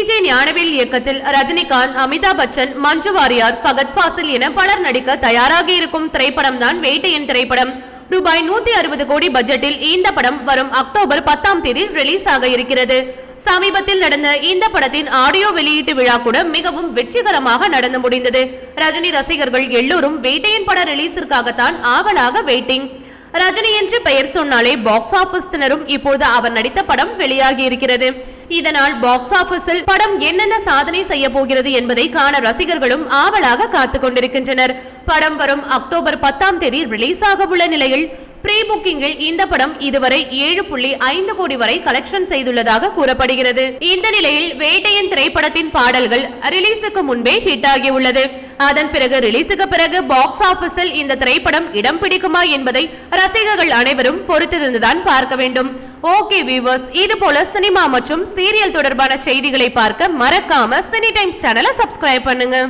DJ Gnanavel இயக்கத்தில் ரஜினிகாந்த் அமிதாப் பச்சன் மஞ்சு வாரியார் பகத் ஃபாசில் என பலர் நடிக்க தயாராகி இருக்கும் திரைப்படம் தான் வேட்டையன் திரைப்படம். ரூபாய் நூத்தி அறுபது கோடி பட்ஜெட்டில் இந்த படம் வரும் அக்டோபர் பத்தாம் தேதி ரிலீஸ் ஆக இருக்கிறது. சமீபத்தில் நடந்த இந்த படத்தின் ஆடியோ வெளியீட்டு விழா கூட மிகவும் வெற்றிகரமாக நடந்து முடிந்தது. ரஜினி ரசிகர்கள் எல்லோரும் வேட்டையின் பட ரிலீஸிற்காகத்தான் ஆவலாக வெயிட்டிங் ரஜினி என்று பெயர் சொன்னாலே பாக்ஸ் ஆபீஸ் திணறும் இப்போது அவர் நடித்த படம் வெளியாகி இருக்கிறது. இதனால் பாக்ஸ் ஆபீஸில் படம் என்னென்ன சாதனை செய்ய போகிறது என்பதை காண ரசிகர்களும் ஆவலாக காத்துக் கொண்டிருக்கின்றனர். படம் வரும் அக்டோபர் பத்தாம் தேதி ரிலீஸ் ஆக உள்ள நிலையில் ப்ரீ புக்கிங்கில் இந்த படம் இதுவரை ஏழு புள்ளி ஐந்து கோடி வரை கலெக்ஷன் செய்துள்ளதாக கூறப்படுகிறது. இந்த நிலையில் வேட்டையன் திரைப்படத்தின் பாடல்கள் ரிலீஸுக்கு முன்பே ஹிட் ஆகியுள்ளது. அதன் பிறகு ரிலீஸுக்கு பிறகு பாக்ஸ் ஆபீஸில் இந்த திரைப்படம் இடம் பிடிக்குமா என்பதை ரசிகர்கள் அனைவரும் பொறுத்திருந்துதான் பார்க்க வேண்டும். ஓகே வியூவர்ஸ் இது போல சினிமா மற்றும் சீரியல் தொடர்பான செய்திகளை பார்க்க மறக்காம சினி டைம்ஸ் சேனலை சப்ஸ்கிரைப் பண்ணுங்க.